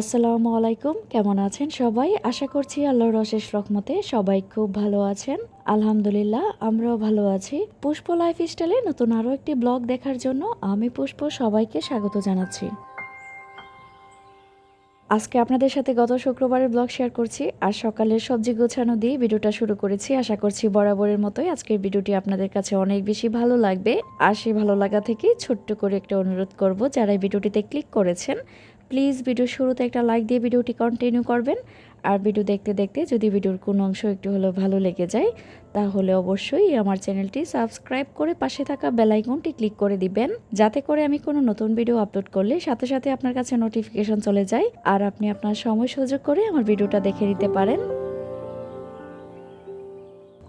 আসসালামু আলাইকুম, কেমন আছেন সবাই? আশা করছি আল্লাহর অশেষ রহমতে সবাই খুব ভালো আছেন। আলহামদুলিল্লাহ, আমরাও ভালো আছি। পুষ্প লাইফ স্টাইলে নতুন আরও একটি ব্লগ দেখার জন্য আমি পুষ্প সবাইকে স্বাগত জানাচ্ছি। আজকে আপনাদের সাথে গত শুক্রবারের ব্লগ শেয়ার করছি আর সকালের সবজি গোছানো দিয়ে ভিডিওটা শুরু করেছি। আশা করছি বরাবরের মতোই আজকের ভিডিওটি আপনাদের কাছে অনেক বেশি ভালো লাগবে। আর সেই ভালো লাগা থেকে ছোট্ট করে একটা অনুরোধ করব, যারা এই ভিডিওটিতে ক্লিক করেছেন প্লিজ ভিডিও শুরুতে একটা লাইক দিয়ে ভিডিওটি কন্টিনিউ করবেন। আর ভিডিও দেখতে দেখতে যদি ভিডিওর কোনো অংশ একটু হলেও ভালো লেগে যায়, তাহলে অবশ্যই আমার চ্যানেলটি সাবস্ক্রাইব করে পাশে থাকা বেলাইকনটি ক্লিক করে দিবেন। যাতে করে আমি কোনো নতুন ভিডিও আপলোড করলে সাথে সাথে আপনার কাছে নোটিফিকেশন চলে যায়। আর আপনি আপনার সময় সুযোগ করে আমার ভিডিওটা দেখে নিতে পারেন।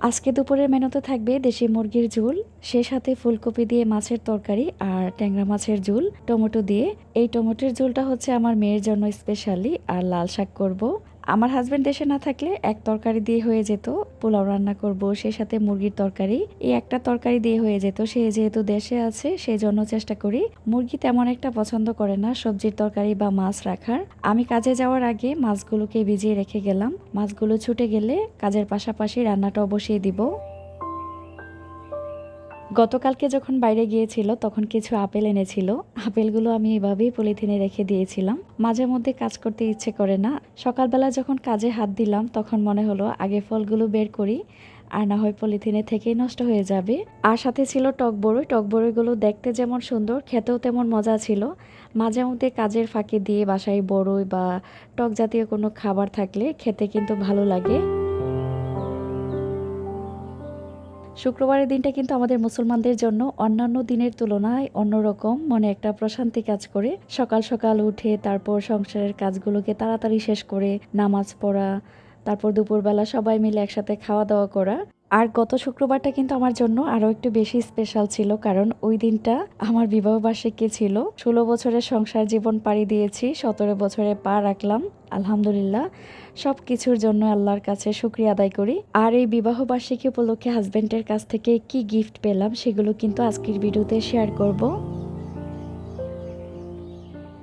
আজকে দুপুরের মেনুতে থাকবে দেশি মুরগির ঝোল, সে সাথে ফুলকপি দিয়ে মাছের তরকারি আর ট্যাংরা মাছের ঝোল, টমেটো দিয়ে এই টমেটোর ঝোলটা হচ্ছে আমার মেয়ের জন্য স্পেশালি আর লাল শাক করব। আমার হাজব্যান্ড দেশে না থাকলে এক তরকারি দিয়ে হয়ে যেত, পোলাও রান্না করব, সে সাথে মুরগির তরকারি। এই একটা তরকারি দিয়ে হয়ে যেত, সে যেহেতু দেশে আছে সেই জন্য চেষ্টা করি। মুরগি তেমন একটা পছন্দ করে না, সবজির তরকারি বা মাছ রাখার। আমি কাজে যাওয়ার আগে মাছগুলোকে ভিজিয়ে রেখে গেলাম। মাছগুলো ছুটে গেলে কাজের পাশাপাশি রান্নাটাও বসিয়ে দিব। গতকালকে যখন বাইরে গিয়েছিল, তখন কিছু আপেল এনেছিল। আপেলগুলো আমি এভাবেই পলিথিনে রেখে দিয়েছিলাম। মাঝে মধ্যে কাজ করতে ইচ্ছে করে না। সকালবেলা যখন কাজে হাত দিলাম, তখন মনে হলো, আগে ফলগুলো বের করি, আর না হয় পলিথিনে থেকেই নষ্ট হয়ে যাবে। আর সাথে ছিল টক বড়ই। টক বড়ইগুলো দেখতে যেমন সুন্দর, খেতেও তেমন মজা ছিল। মাঝে মধ্যে কাজের ফাঁকে দিয়ে বাসায় বড়ই বা টক জাতীয় কোনো খাবার থাকলে খেতে কিন্তু ভালো লাগে। শুক্রবারের দিনটা কিন্তু আমাদের মুসলমানদের জন্য অন্যান্য দিনের তুলনায় অন্যরকম। মনে একটা প্রশান্তি কাজ করে। সকাল সকাল উঠে তারপর সংসারের কাজগুলোকে তাড়াতাড়ি শেষ করে নামাজ পড়া, তারপর দুপুরবেলা সবাই মিলে একসাথে খাওয়া দাওয়া করা। আর গত শুক্রবারটা কিন্তু আমার জন্য আরও একটু বেশি স্পেশাল ছিল, কারণ ওই দিনটা আমার বিবাহ বার্ষিকী ছিল। ষোলো বছরের সংসার জীবন পাড়ি দিয়েছি, সতেরো বছরে পা রাখলাম, আলহামদুলিল্লাহ। সব কিছুর জন্য আল্লাহর কাছে শুক্রিয়া আদায় করি। আর এই বিবাহ বার্ষিকী উপলক্ষে হাজব্যান্ডের কাছ থেকে কি গিফট পেলাম সেগুলো কিন্তু আজকের ভিডিওতে শেয়ার করব।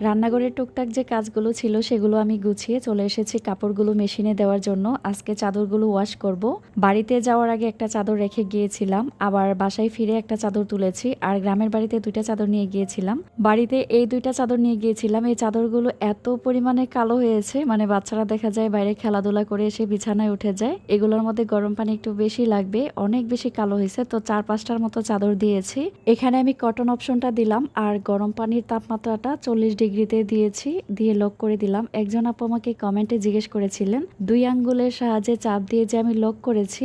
রান্নাঘরের টুকটাক যে কাজগুলো ছিল সেগুলো আমি গুছিয়ে চলে এসেছি কাপড়গুলো মেশিনে দেওয়ার জন্য। আজকে চাদরগুলো ওয়াশ করব। বাড়িতে যাওয়ার আগে একটা চাদর রেখে গিয়েছিলাম, আবার বাসায় ফিরে একটা চাদর তুলেছি আর গ্রামের বাড়িতে দুইটা চাদর নিয়ে গিয়েছিলাম। বাড়িতে এই দুইটা চাদর নিয়ে গিয়েছিলাম, এই চাদরগুলো এত পরিমাণে কালো হয়েছে মানে বাচ্চারা দেখা যায় বাইরে খেলাধুলা করে এসে বিছানায় উঠে যায়। এগুলোর মধ্যে গরম পানি একটু বেশি লাগবে, অনেক বেশি কালো হয়েছে, তো চার পাঁচটার মতো চাদর দিয়েছি। এখানে আমি কটন অপশনটা দিলাম আর গরম পানির তাপমাত্রাটা চল্লিশ ডিগ্রি ডিগ্রিতে দিয়েছি, দিয়ে লক করে দিলাম। একজন আপু আমাকে কমেন্টে জিজ্ঞেস করেছিলেন, দুই আঙ্গুলের সাহায্যে চাপ দিয়ে যে আমি লক করেছি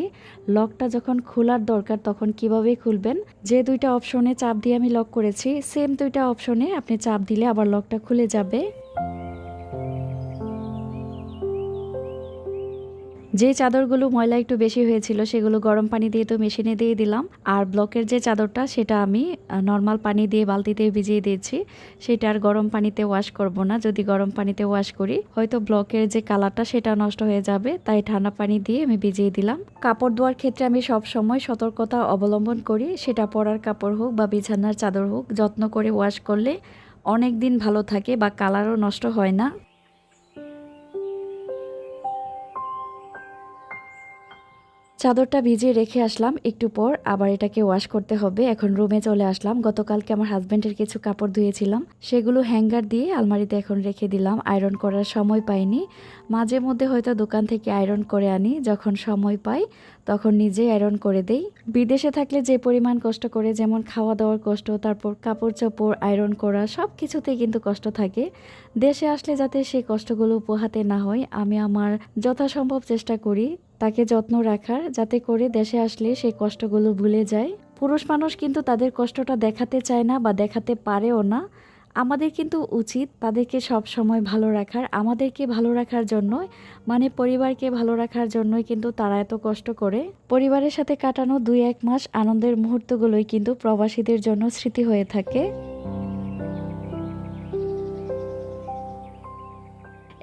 লকটা যখন খোলার দরকার তখন কীভাবে খুলবেন? যে দুইটা অপশনে চাপ দিয়ে আমি লক করেছি সেম দুইটা অপশনে আপনি চাপ দিলে আবার লকটা খুলে যাবে। যে চাদরগুলো ময়লা একটু বেশি হয়েছিল, সেগুলো গরম পানি দিয়ে তো মেশিনে দিয়ে দিলাম। আর ব্লকের যে চাদরটা, সেটা আমি নর্মাল পানি দিয়ে বালতিতে ভিজিয়ে দিয়েছি। সেটা আর গরম পানিতে ওয়াশ করব না। যদি গরম পানিতে ওয়াশ করি, হয়তো ব্লকের যে কালারটা, সেটা নষ্ট হয়ে যাবে। তাই ঠান্ডা পানি দিয়ে আমি ভিজিয়ে দিলাম। কাপড় ধোয়ার ক্ষেত্রে আমি সব সময় সতর্কতা অবলম্বন করি। সেটা পরার কাপড় হোক বা বিছানার চাদর হোক, যত্ন করে ওয়াশ করলে অনেক দিন ভালো থাকে বা কালারও নষ্ট হয় না। চাদরটা ভিজিয়ে রেখে আসলাম একটু পর, আবার এটাকে ওয়াশ করতে হবে। এখন রুমে চলে আসলাম। গতকালকে আমার হাজব্যান্ডের কিছু কাপড় ধুয়েছিলাম। সেগুলো হ্যাঙ্গার দিয়ে আলমারিতে এখন রেখে দিলাম। আয়রন করার সময় পাইনি। মাঝে মধ্যে হয়তো দোকান থেকে আয়রন করে আনি। যখন সময় পাই, তখন নিজেই আয়রন করে দেই। বিদেশে থাকলে যে পরিমাণ কষ্ট করে, যেমন খাওয়া দাওয়ার কষ্ট, তারপর কাপড় চোপড় আয়রন করা সব কিছুতেই কিন্তু কষ্ট থাকে। দেশে আসলে যাতে সেই কষ্টগুলো পোহাতে না হয়, আমি আমার যথাসম্ভব চেষ্টা করি। তাকে যত্ন রাখার, যাতে করে দেশে আসলে সেই কষ্টগুলো ভুলে যায়। পুরুষ মানুষ কিন্তু তাদের কষ্টটা দেখাতে চায় না বা দেখাতে পারেও না। আমাদের কিন্তু উচিত তাদেরকে সব সময় ভালো রাখার, আমাদেরকে ভালো রাখার জন্য মানে পরিবারকে ভালো রাখার জন্যই কিন্তু তারা এত কষ্ট করে। পরিবারের সাথে কাটানো দুই এক মাস আনন্দের মুহূর্তগুলোই কিন্তু প্রবাসীদের জন্য স্মৃতি হয়ে থাকে।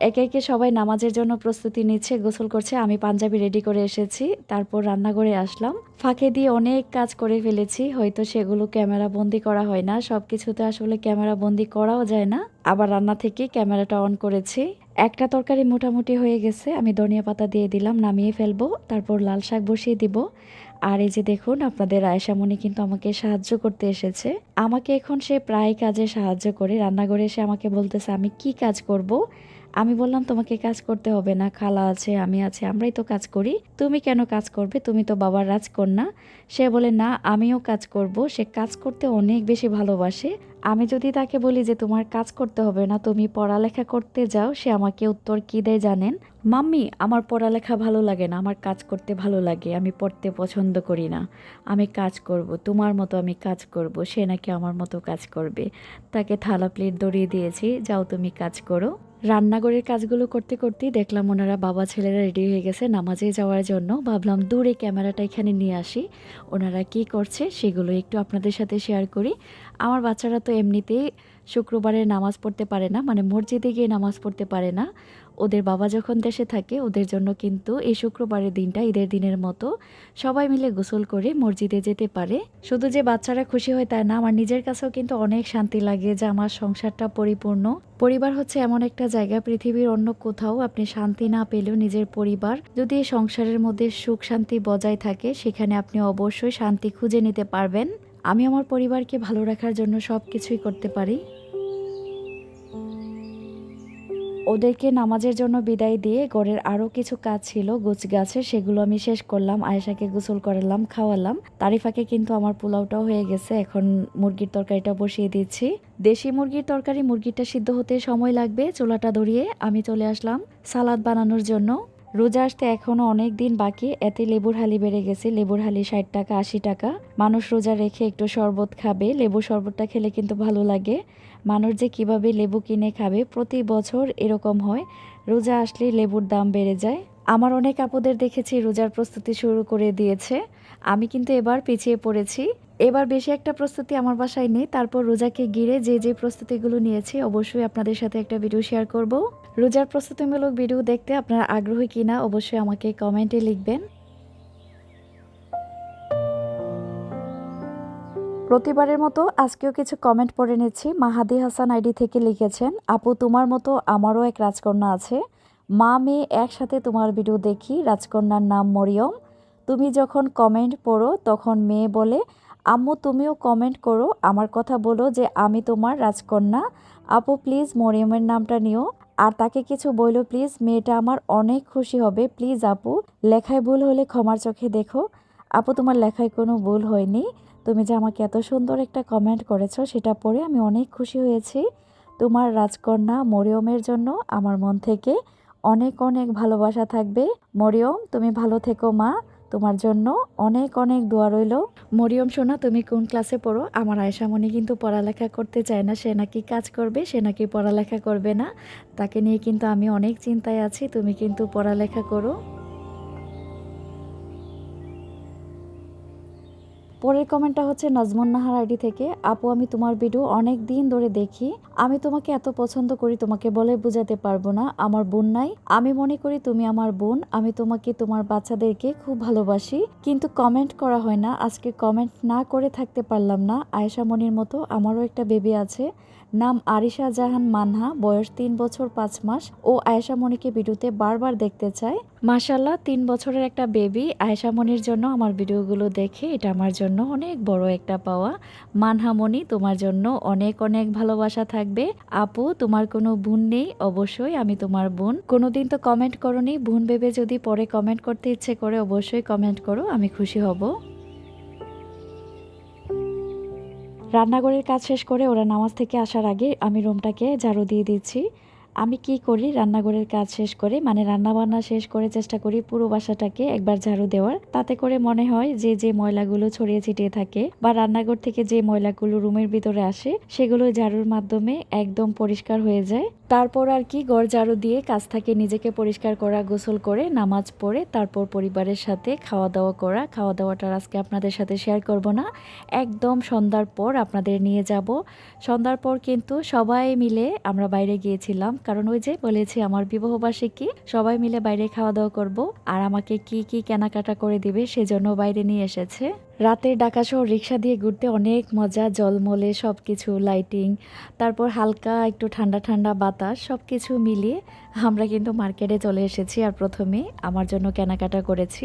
একে একে সবাই নামাজের জন্য প্রস্তুতি নিচ্ছে, গোসল করছে। আমি পাঞ্জাবি রেডি করে এসেছি, তারপর রান্নাঘরে আসলাম। ফাঁকে দিয়ে অনেক কাজ করে ফেলেছি, হয়তো সেগুলো ক্যামেরা বন্দি করা হয় না। সব কিছুতে আসলে ক্যামেরা বন্দি করাও যায় না। আবার রান্না থেকে ক্যামেরাটা অন করেছি। একটা তরকারি মোটামুটি হয়ে গেছে, আমি ধনিয়া পাতা দিয়ে দিলাম, নামিয়ে ফেলব। তারপর লাল শাক বসিয়ে দিব। আর এই যে দেখুন, আপনাদের আয়েশামণি কিন্তু আমাকে সাহায্য করতে এসেছে। আমাকে এখন সে প্রায় কাজে সাহায্য করে। রান্নাঘরে এসে আমাকে বলতেছে, আমি কি কাজ করব। আমি বললাম, তোমাকে কাজ করতে হবে না, খালা আছে, আমি আছে, আমরাই তো কাজ করি। তুমি কেন কাজ করবে? তুমি তো বাবার রাজকন্যা। সে বলে, না, আমিও কাজ করব। সে কাজ করতে অনেক বেশি ভালোবাসে। আমি যদি তাকে বলি যে, তোমার কাজ করতে হবে না, তুমি পড়ালেখা করতে যাও, সে আমাকে উত্তর কী দেয় জানেন? মাম্মি, আমার পড়ালেখা ভালো লাগে না, আমার কাজ করতে ভালো লাগে, আমি পড়তে পছন্দ করি না। আমি কাজ করব, তোমার মতো আমি কাজ করব, সে নাকি আমার মতো কাজ করবে। তাকে থালা প্লেট দড়িয়ে দিয়েছি, যাও তুমি কাজ করো। রান্নাঘরের কাজগুলো করতে করতেই দেখলাম ওনারা বাবা ছেলেরা রেডি হয়ে গেছে নামাজে যাওয়ার জন্য। ভাবলাম দূরে ক্যামেরাটা এখানে নিয়ে আসি। ওনারা কি করছে সেগুলো একটু আপনাদের সাথে শেয়ার করি। আমার বাচ্চারা তো এমনিতেই শুক্রবারে নামাজ পড়তে পারে না মানে মসজিদে গিয়ে নামাজ পড়তে পারে না। ওদের বাবা যখন দেশে থাকে, ওদের জন্য কিন্তু এই শুক্রবারের দিনটা ঈদের দিনের মতো সবাই মিলে গোসল করে মসজিদে যেতে পারে। শুধু যে বাচ্চারা খুশি হয় তাই না, আমার নিজের কাছেও কিন্তু অনেক শান্তি লাগে যে আমার সংসারটা পরিপূর্ণ। পরিবার হচ্ছে এমন একটা জায়গা, পৃথিবীর অন্য কোথাও আপনি শান্তি না পেলেও নিজের পরিবার, যদি এই সংসারের মধ্যে সুখ শান্তি বজায় থাকে, সেখানে আপনি অবশ্যই শান্তি খুঁজে নিতে পারবেন। আমি আমার পরিবারকে ভালো রাখার জন্য সব কিছুই করতে পারি। ওদেরকে নামাজের জন্য বিদায় দিয়ে ঘরের আরও কিছু কাজ ছিল গোছ গাছের সেগুলো আমি শেষ করলাম, আয়েশাকে গোসল করালাম, খাওয়ালাম। তারিফাকে কিন্তু আমার পোলাওটাও হয়ে গেছে, এখন মুরগির তরকারিটা বসিয়ে দিচ্ছি। দেশি মুরগির তরকারি, মুরগিটা সিদ্ধ হতে সময় লাগবে, চুলাটা ধরিয়ে আমি চলে আসলাম সালাদ বানানোর জন্য। রোজা আসতে এখনও অনেক দিন বাকি, এতে লেবুর হালি বেড়ে গেছে, লেবুর হালি ষাট টাকা, আশি টাকা। মানুষ রোজা রেখে একটু শরবত খাবে লেবু শরবতটা খেলে কিন্তু ভালো লাগে। মানুষ যে কীভাবে লেবু কিনে খাবে প্রতি বছর এরকম হয়। রোজা আসলে লেবুর দাম বেড়ে যায়। আমার অনেক আপদের দেখেছি রোজার প্রস্তুতি শুরু করে দিয়েছে। আমি কিন্তু এবার পিছিয়ে পড়েছি। এবার বেশি একটা প্রস্তুতি আমার বাসায় নেই। তারপর রোজাকে ঘিরে যে যে প্রস্তুতিগুলো নিয়েছি, অবশ্যই আপনাদের সাথে একটা ভিডিও শেয়ার করব। রোজার প্রস্তুতিমূলক ভিডিও দেখতে আপনারা আগ্রহী কিনা, অবশ্যই আমাকে কমেন্টে লিখবেন। প্রতিবারের মতো আজকেও কিছু কমেন্ট পড়ে নিচ্ছি। মাহাদি হাসান আইডি থেকে লিখেছেন, আপু, তোমার মতো আমারও এক রাজকন্যা আছে। মা, মেয়ে একসাথে তোমার ভিডিও দেখি। রাজকন্যার নাম মরিয়ম। তুমি যখন কমেন্ট পড়ো, তখন মেয়ে বলে, আম্মু, তুমিও কমেন্ট করো। আমার কথা বলো যে আমি তোমার রাজকন্যা। আপু প্লিজ মরিয়মের নামটা নিও। আর তাকে কিছু বইলো প্লিজ মেয়েটা আমার অনেক খুশি হবে। প্লিজ আপু, লেখায় ভুল হলে ক্ষমার চোখে দেখো। আপু, তোমার লেখায় কোনো ভুল হয়নি। তুমি যে আমাকে এত সুন্দর একটা কমেন্ট করেছ, সেটা পড়ে আমি অনেক খুশি হয়েছি। তোমার রাজকন্যা মরিয়মের জন্য আমার মন থেকে অনেক অনেক ভালোবাসা থাকবে। মরিয়ম, তুমি ভালো থেকো মা। তোমার জন্য অনেক অনেক দোয়া রইল। মরিয়ম, সোনা, তুমি কোন ক্লাসে পড়ো? আমার আয়সামণি কিন্তু পড়ালেখা করতে চায় না। সে নাকি কাজ করবে, সে নাকি পড়ালেখা করবে না। তাকে নিয়ে কিন্তু আমি অনেক চিন্তায় আছি। তুমি কিন্তু পড়ালেখা করো। পরের কমেন্টটা হচ্ছে, নাজমুন নাহার আইডি থেকে, আপু, আমি তোমার ভিডিও অনেক দিন ধরে দেখি। আমি তোমাকে এত পছন্দ করি, তোমাকে বলে বুঝাতে পারব না। আমার বোন নাই। আমি মনে করি তুমি আমার বোন। আমি তোমাকে, তোমার বাচ্চাদেরকে খুব ভালোবাসি। কিন্তু কমেন্ট করা হয় না। আজকে কমেন্ট না করে থাকতে পারলাম না। আয়েশা মনির মতো আমারও একটা বেবি আছে। নাম আরিশা জাহান মানহা বয়স তিন বছর পাঁচ মাস ও আয়েশা মনিকে ভিডিওতে বারবার দেখতে চায় মাশাল্লাহ তিন বছরের একটা বেবি। আয়েশা মনির জন্য আমার ভিডিওগুলো দেখে এটা আমার জন্য অনেক বড় একটা পাওয়া। মানহা মানহামণি তোমার জন্য অনেক অনেক ভালোবাসা থাকবে। আপু, তোমার কোনো বোন নেই? অবশ্যই আমি তোমার বোন। কোনোদিন তো কমেন্ট করনি। বোন ভেবে যদি পরে কমেন্ট করতে ইচ্ছে করে, অবশ্যই কমেন্ট করো, আমি খুশি হব। রান্নাঘরের কাজ শেষ করে ওরা নামাজ থেকে আসার আগে আমি রুমটাকে ঝাড়ু দিয়ে দিচ্ছি। আমি কি করি? রান্নাঘরের কাজ শেষ করে মানে রান্নাবান্না শেষ করে চেষ্টা করি পুরো বাসাটাকে একবার ঝাড়ু দেওয়ার। তাতে করে মনে হয় যে যে ময়লাগুলো ছড়িয়ে ছিটিয়ে থাকে বা রান্নাঘর থেকে যে ময়লাগুলো রুমের ভিতরে আসে, সেগুলো ঝাড়ুর মাধ্যমে একদম পরিষ্কার হয়ে যায়। তারপর আর কি গড় ঝাড়ু দিয়ে কাজ থেকে নিজেকে পরিষ্কার করা, গোসল করে, নামাজ পড়ে, তারপর পরিবারের সাথে খাওয়া দাওয়া করা। খাওয়া দাওয়াটা আজকে আপনাদের সাথে শেয়ার করব না। একদম সন্ধ্যার পর আপনাদের নিয়ে যাব। সন্ধ্যার পর কিন্তু সবাই মিলে আমরা বাইরে গিয়েছিলাম। কারণ ওই যে বলেছি, আমার বিবাহবার্ষিকী সবাই মিলে বাইরে খাওয়া দাওয়া করব। আর আমাকে কি কি কেনাকাটা করে দিবে সেজন্য বাইরে নিয়ে এসেছে। রাতের ঢাকা শহর রিক্সা দিয়ে ঘুরতে অনেক মজা, জলমলে সব কিছু লাইটিং তারপর হালকা একটু ঠান্ডা ঠান্ডা বাতাস সব কিছু মিলিয়ে আমরা কিন্তু মার্কেটে চলে এসেছি আর প্রথমে আমার জন্য কেনাকাটা করেছি।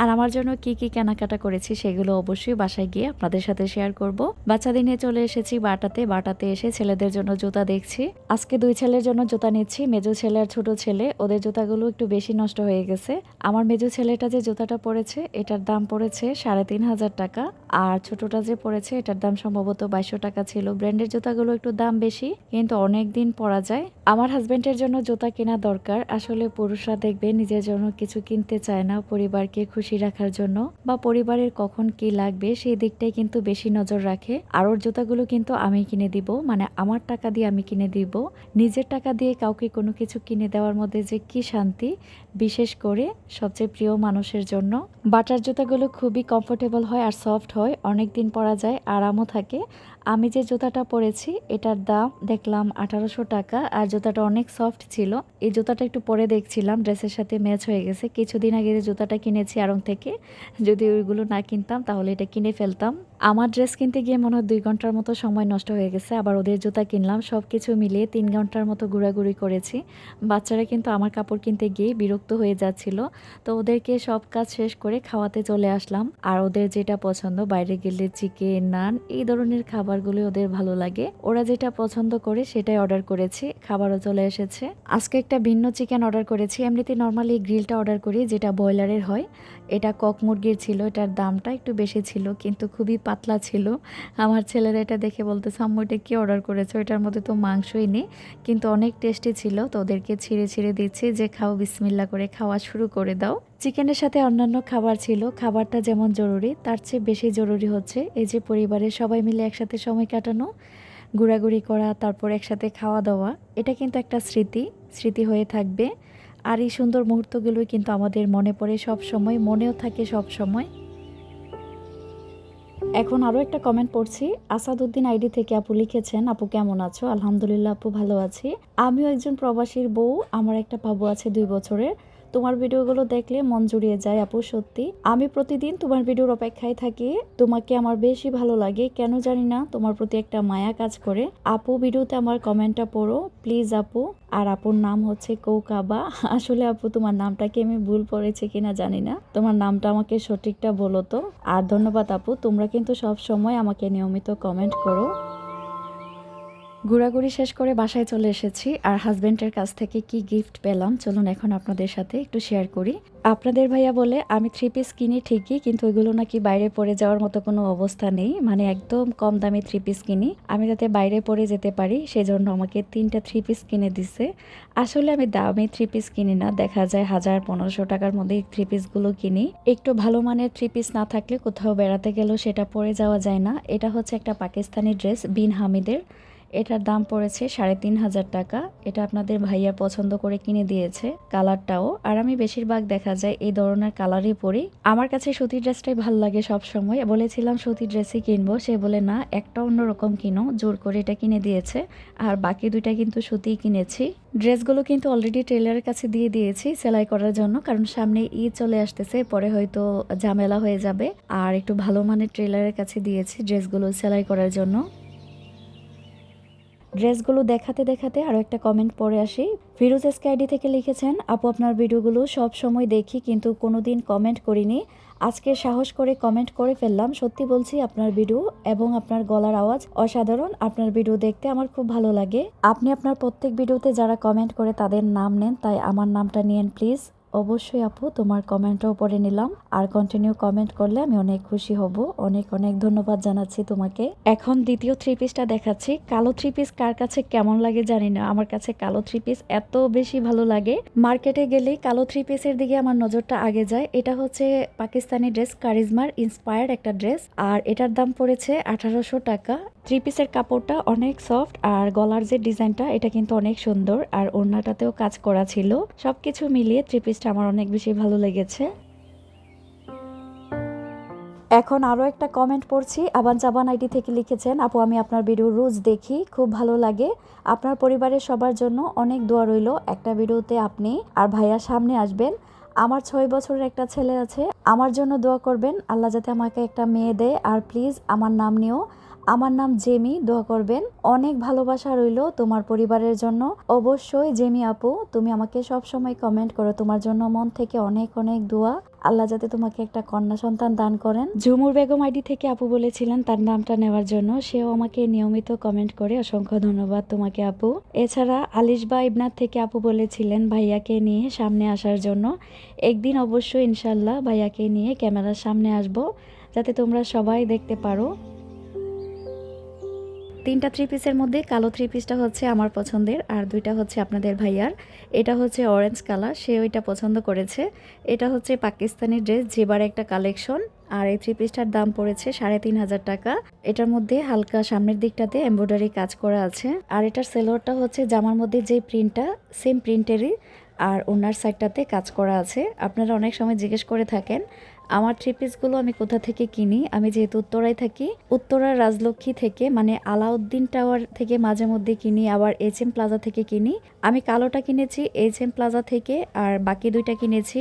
আর আমার জন্য কি কি কেনাকাটা করেছি সেগুলো অবশ্যই বাসায় গিয়ে আপনাদের সাথে শেয়ার করব। বাচ্চাদের নিয়ে চলে এসেছি বাটাতে। বাটাতে এসে ছেলেদের জন্য জুতা দেখছি। আজকে দুই ছেলের জন্য জুতা নিচ্ছি। মেজো ছেলে আর ছোট ছেলে। ওদের জুতাগুলো একটু বেশি নষ্ট হয়ে গেছে। আমার মেজো ছেলেটা যে জুতাটা পড়েছে এটার দাম পড়েছে সাড়ে তিন হাজার টাকা। আর ছোটটা যে পড়েছে এটার দাম সম্ভবত বাইশশো টাকা ছিল। ব্র্যান্ডের জুতাগুলো একটু দাম বেশি, কিন্তু অনেক দিন পরা যায়। আমার হাজবেন্ডের জন্য জুতা কেনা দরকার। আসলে পুরুষরা দেখবে নিজের জন্য কিছু কিনতে চায় না পরিবারকে খুশি রাখার জন্য বা পরিবারের কখন কি লাগবে সেই দিকটাই কিন্তু বেশি নজর রাখে। আর ওর জুতাগুলো কিন্তু আমি কিনে দিব মানে আমার টাকা দিয়ে আমি কিনে দিব। নিজের টাকা দিয়ে কাউকে কোনো কিছু কিনে দেওয়ার মধ্যে যে কি শান্তি, বিশেষ করে সবচেয়ে প্রিয় মানুষের জন্য। বাটার জুতাগুলো খুবই কমফোর্টেবল হয় আর সফট হয় অনেক দিন পরা যায়, আরামও থাকে। আমি যে জুতাটা পরেছি, এটার দাম দেখলাম আঠারোশো টাকা আর জুতাটা অনেক সফট ছিল। এই জুতাটা একটু পরে দেখছিলাম, ড্রেসের সাথে ম্যাচ হয়ে গেছে। কিছুদিন আগে যে জুতাটা কিনেছি আরং থেকে, যদি ওইগুলো না কিনতাম তাহলে এটা কিনে ফেলতাম। আমার ড্রেস কিনতে গিয়ে মনে হয় দুই ঘণ্টার মতো সময় নষ্ট হয়ে গেছে, আবার ওদের জুতা কিনলাম সব কিছু মিলিয়ে তিন ঘণ্টার মতো ঘোরাঘুরি করেছি। বাচ্চারা কিন্তু আমার কাপড় কিনতে গিয়ে বিরক্ত হয়ে যাচ্ছিল, তো ওদেরকে সব কাজ শেষ করে খাওয়াতে চলে আসলাম। আর ওদের যেটা পছন্দ, বাইরে গেলে চিকেন, নান, এই ধরনের খাবারগুলো ওদের ভালো লাগে। ওরা যেটা পছন্দ করে সেটাই অর্ডার করেছি, খাবারও চলে এসেছে। আজকে একটা ভিন্ন চিকেন অর্ডার করেছি, এমনিতে নর্মালি গ্রিলটা অর্ডার করি, যেটা ব্রয়লারের হয়। এটা কক মুরগির ছিল, এটার দামটা একটু বেশি ছিল, কিন্তু খুবই পাতলা ছিল। আমার ছেলেরা এটা দেখে বলতে আম্মু কি অর্ডার করেছ? এটার মধ্যে তো মাংসই নেই। কিন্তু অনেক টেস্টি ছিল, তো ওদেরকে ছিঁড়ে ছিঁড়ে দিচ্ছি, যে খাও, বিসমিল্লা করে খাওয়া শুরু করে দাও। চিকেনের সাথে অন্যান্য খাবার ছিল, খাবারটা যেমন জরুরি, তার চেয়ে বেশি জরুরি হচ্ছে এই যে পরিবারের সবাই মিলে একসাথে সময় কাটানো, ঘোরাঘুরি করা, তারপর একসাথে খাওয়া দাওয়া। এটা কিন্তু একটা স্মৃতি স্মৃতি হয়ে থাকবে। আর এই সুন্দর মুহূর্তগুলোই কিন্তু আমাদের মনে পড়ে সব সময়, মনেও থাকে সব সময়। এখন আরও একটা কমেন্ট পড়ছি। আসাদুদ্দিন আইডি থেকে আপু লিখেছেন, আপু কেমন আছো? আলহামদুলিল্লাহ, আপু ভালো আছি। আমিও একজন প্রবাসীর বউ, আমার একটা বাবু আছে দুই বছরের। তোমার ভিডিওগুলো দেখলে মন জুড়িয়ে যায় আপু, সত্যি। আমি প্রতিদিন তোমার ভিডিওর অপেক্ষায় থাকি। তোমাকে আমার বেশি ভালো লাগে। কেন জানি না, তোমার প্রতি একটা মায়া কাজ করে। আপু, ভিডিওতে আমার কমেন্টটা পড়ো, প্লিজ আপু। আর আপুর নাম হচ্ছে কৌকাবা। আসলে আপু, তোমার নামটাকে আমি ভুল পড়েছি কিনা জানি না। তোমার নামটা আমাকে সঠিকটা বলো তো। আর ধন্যবাদ আপু, তোমরা কিন্তু সব সময় আমাকে নিয়মিত কমেন্ট করো। ঘোরাঘুরি শেষ করে বাসায় চলে এসেছি। আর হাজবেন্ডের কাছ থেকে কি গিফট পেলাম? চলুন এখন আপনাদের সাথে একটু শেয়ার করি। আপনাদের ভাইয়া বলে, আমি থ্রি পিস কিনি ঠিকই, কিন্তু ওইগুলো নাকি বাইরে পরে যাওয়ার মতো কোনো অবস্থা নেই। মানে একদম কম দামি থ্রি পিস কিনি। আমি যাতে বাইরে পরে যেতে পারি, সেজন্য আমাকে তিনটা থ্রি পিস কিনে দিছে। আসলে আমি দামি থ্রি পিস কিনি না। দেখা যায় হাজার পনেরোশো টাকার মধ্যে থ্রি পিসগুলো কিনি। একটু ভালো মানের থ্রি পিস না থাকলে কোথাও বেড়াতে গেলেও সেটা পরে যাওয়া যায় না। এটা হচ্ছে একটা পাকিস্তানি ড্রেস বিন হামিদের। এটার দাম পড়েছে সাড়ে তিন হাজার টাকা। এটা আপনাদের ভাইয়া পছন্দ করে কিনে দিয়েছে কালারটাও। আর আমি বেশিরভাগ দেখা যায় এই ধরনের কালারই পরি। আমার কাছে সুতির ড্রেসটাই ভালো লাগে সব সময় বলেছিলাম সুতির ড্রেসই কিনবো। সে বলে, না, একটা অন্যরকম কিনো। জোর করে এটা কিনে দিয়েছে। আর বাকি দুইটা কিন্তু সুতিই কিনেছি। ড্রেসগুলো কিন্তু অলরেডি টেলারের কাছে দিয়ে দিয়েছি সেলাই করার জন্য। কারণ সামনে ই চলে আসতেছে, পরে হয়তো ঝামেলা হয়ে যাবে। আর একটু ভালো মানের ট্রেলারের কাছে দিয়েছি ড্রেসগুলো সেলাই করার জন্য। ড্রেসগুলো দেখাতে দেখাতে আরও একটা কমেন্ট পড়ে আসি। ফিরোজ এসকে থেকে লিখেছেন, আপু, আপনার ভিডিওগুলো সব সময় দেখি কিন্তু কোনো দিন কমেন্ট করিনি। আজকে সাহস করে কমেন্ট করে ফেললাম। সত্যি বলছি, আপনার ভিডিও এবং আপনার গলার আওয়াজ অসাধারণ। আপনার ভিডিও দেখতে আমার খুব ভালো লাগে। আপনি আপনার প্রত্যেক ভিডিওতে যারা কমেন্ট করে তাদের নাম নেন, তাই আমার নামটা নিয়েন প্লিজ অবশ্যই আপু, তোমার কমেন্টটাও পড়ে নিলাম। আর কন্টিনিউ কমেন্ট করলে আমি অনেক খুশি হব। অনেক অনেক ধন্যবাদ জানাচ্ছি তোমাকে। এখন দ্বিতীয় থ্রি পিসটা দেখাচ্ছি। কালো থ্রি পিস কার কাছে কেমন লাগে জানি না। আমার কাছে কালো থ্রি পিস এত বেশি ভালো লাগে। মার্কেটে গেলেই কালো থ্রি পিসের দিকে আমার নজরটা আগে যায়। এটা হচ্ছে পাকিস্তানি ড্রেস কারিজমার ইন্সপায়ার্ড একটা ড্রেস আর এটার দাম পড়েছে আঠারোশো টাকা। থ্রি পিসের কাপড়টা অনেক সফট আর গলার যে ডিজাইনটা এটা কিন্তু অনেক সুন্দর। আর ওড়নাটাতেও কাজ করা ছিল। সবকিছু মিলিয়ে থ্রি পিসটা আমার অনেক বেশি ভালো লেগেছে। এখন আরও একটা কমেন্ট পড়ছি। আবান জাবান আইডি থেকে লিখেছেন, আপু, আমি আপনার ভিডিও রোজ দেখি, খুব ভালো লাগে। আপনার পরিবারের সবার জন্য অনেক দোয়া রইল। একটা ভিডিওতে আপনি আর ভাইয়া সামনে আসবেন। আমার ছয় বছরের একটা ছেলে আছে। আমার জন্য দোয়া করবেন। আল্লাহ যাতে আমাকে একটা মেয়ে দেয়। আর প্লিজ আমার নাম নিও। আমার নাম জেমি, দোয়া করবেন। অনেক ভালোবাসা রইল তোমার পরিবারের জন্য। অবশ্যই জেমি আপু, তুমি আমাকে সব সময় কমেন্ট করো। তোমার জন্য মন থেকে অনেক অনেক দোয়া। আল্লাহ যাতে তোমাকে একটা কন্যা সন্তান দান করেন। ঝুমুর বেগম আইডি থেকে আপু বলেছিলেন তার নামটা নেওয়ার জন্য। সেও আমাকে নিয়মিত কমেন্ট করে। অসংখ্য ধন্যবাদ তোমাকে আপু। এছাড়া আলিশবা ইবনাথ থেকে আপু বলেছিলেন ভাইয়াকে নিয়ে সামনে আসার জন্য। একদিন অবশ্যই ইনশাল্লাহ ভাইয়াকে নিয়ে ক্যামেরার সামনে আসব। যাতে তোমরা সবাই দেখতে পারো। তিনটা থ্রি পিসের মধ্যে কালো থ্রি পিসটা হচ্ছে আমার পছন্দের আর দুইটা হচ্ছে আপনাদের ভাইয়ার। এটা হচ্ছে অরেঞ্জ কালার সে ওইটা পছন্দ করেছে। এটা হচ্ছে পাকিস্তানি ড্রেস যেবার একটা কালেকশন আর এই থ্রি পিসটার দাম পড়েছে সাড়ে তিন হাজার টাকা। এটার মধ্যে হালকা সামনের দিকটাতে এমব্রয়ডারি কাজ করা আছে। আর এটার সেলোয়ারটা হচ্ছে জামার মধ্যে যে প্রিন্টটা সেম প্রিন্টেরই আর ওনার সাইডটাতে কাজ করা আছে। আপনারা অনেক সময় জিজ্ঞেস করে থাকেন আমার থ্রি পিসগুলো আমি কোথা থেকে কিনি? আমি যেহেতু উত্তরায় থাকি, উত্তরার রাজলক্ষ্মী থেকে মানে আলাউদ্দিন টাওয়ার থেকে মাঝে মধ্যে কিনি, আবার এইচ এম প্লাজা থেকে কিনি। আমি কালোটা কিনেছি এইচ এম প্লাজা থেকে, আর বাকি দুইটা কিনেছি।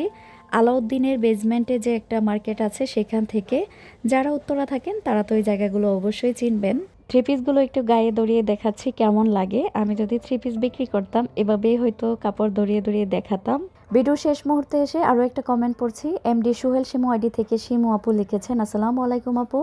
আলাউদ্দিনের বেজমেন্টে যে একটা মার্কেট আছে সেখান থেকে। যারা উত্তরা থাকেন, তারা তো ওই জায়গাগুলো অবশ্যই চিনবেন। থ্রি পিসগুলো একটু গায়ে দড়িয়ে দেখাচ্ছি কেমন লাগে। আমি যদি থ্রি পিস বিক্রি করতাম, এভাবেই হয়তো কাপড় দড়িয়ে দড়িয়ে দেখাতাম। ভিডিও শেষ মুহূর্তে এসে আরও একটা কমেন্ট পড়ছি। এমডি সুহেল শিমু আইডি থেকে সিমু আপু লিখেছেন, আসসালামু আলাইকুম আপু।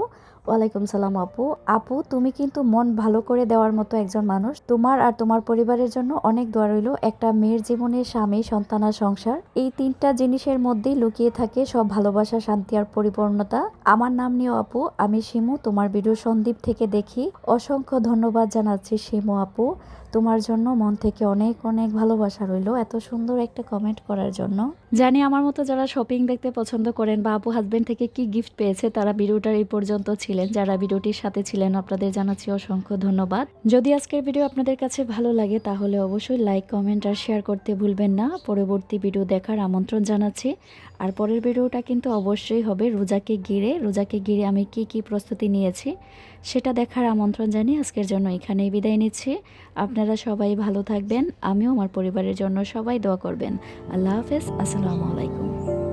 ওয়ালাইকুম সালাম আপু। আপু, তুমি কিন্তু মন ভালো করে দেওয়ার মতো একজন মানুষ। তোমার আর তোমার পরিবারের জন্য অনেক দোয়া রইল। একটা মেয়ের জীবনে স্বামী, সন্তান আর সংসার, এই তিনটা জিনিসের মধ্যেই লুকিয়ে থাকে সব ভালোবাসা, শান্তি আর পরিপূর্ণতা। আমার নাম নিও আপু, আমি শিমু, তোমার ভিডিও সন্দীপ থেকে দেখি। অসংখ্য ধন্যবাদ জানাচ্ছি শিমু আপু। তোমার জন্য মন থেকে অনেক অনেক ভালোবাসা রইল এত সুন্দর একটা কমেন্ট করার জন্য। জানি আমার মতো যারা শপিং দেখতে পছন্দ করেন বা আপু হাজবেন্ড থেকে কি গিফট পেয়েছে, তারা ভিডিওটার এই পর্যন্ত ছিলেন, যারা ভিডিওটির সাথে ছিলেন, আপনাদের জানাচ্ছি অসংখ্য ধন্যবাদ। যদি আজকের ভিডিও আপনাদের কাছে ভালো লাগে, তাহলে অবশ্যই লাইক, কমেন্ট আর শেয়ার করতে ভুলবেন না। পরবর্তী ভিডিও দেখার আমন্ত্রণ জানাচ্ছি। আর পরের ভিডিওটা কিন্তু অবশ্যই হবে রোজাকে ঘিরে। রোজাকে ঘিরে আমি কি কি প্রস্তুতি নিয়েছি, সেটা দেখার আমন্ত্রণ জানিয়ে আজকের জন্য এখানেই বিদায় নিচ্ছি। আপনারা সবাই ভালো থাকবেন। আমিও আমার পরিবারের জন্য সবাই দোয়া করবেন। আল্লাহ হাফেজ। আসসালামু আলাইকুম।